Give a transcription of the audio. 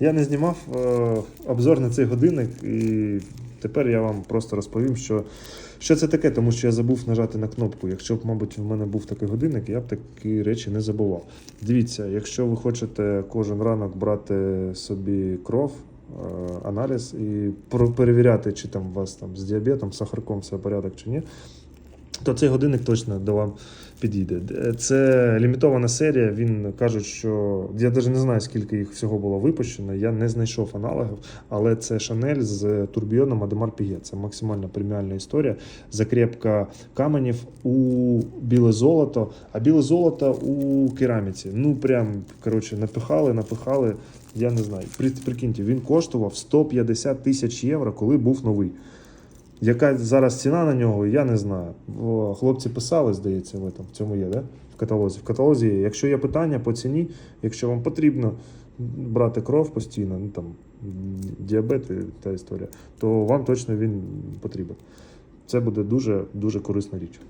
Я не знімав е, обзор на цей годинник, і тепер я вам просто розповім, що, що це таке, тому що я забув нажати на кнопку. Якщо б, мабуть, в мене був такий годинник, я б такі речі не забував. Дивіться, якщо ви хочете кожен ранок брати собі кров, е, аналіз і перевіряти, чи там у вас там з діабетом, сахарком все порядок чи ні, то цей годинник точно до вам підійде. Це лімітована серія. Він кажуть, що я навіть не знаю, скільки їх всього було випущено. Я не знайшов аналогів, але це Шанель з турбіоном Адемар Піге. Це максимально преміальна історія. Закрепка каменів у біле золото, а біле золото у кераміці. Ну прям коротше, напихали, напихали. Я не знаю. При- Прикиньте, він коштував 150 тисяч євро, коли був новий. Яка зараз ціна на нього, я не знаю. Хлопці писали, здається, в, цьому є, да? в каталозі. В каталозі є. Якщо є питання по ціні, якщо вам потрібно брати кров постійно, ну там діабет і та історія, то вам точно він потрібен. Це буде дуже дуже корисна річ.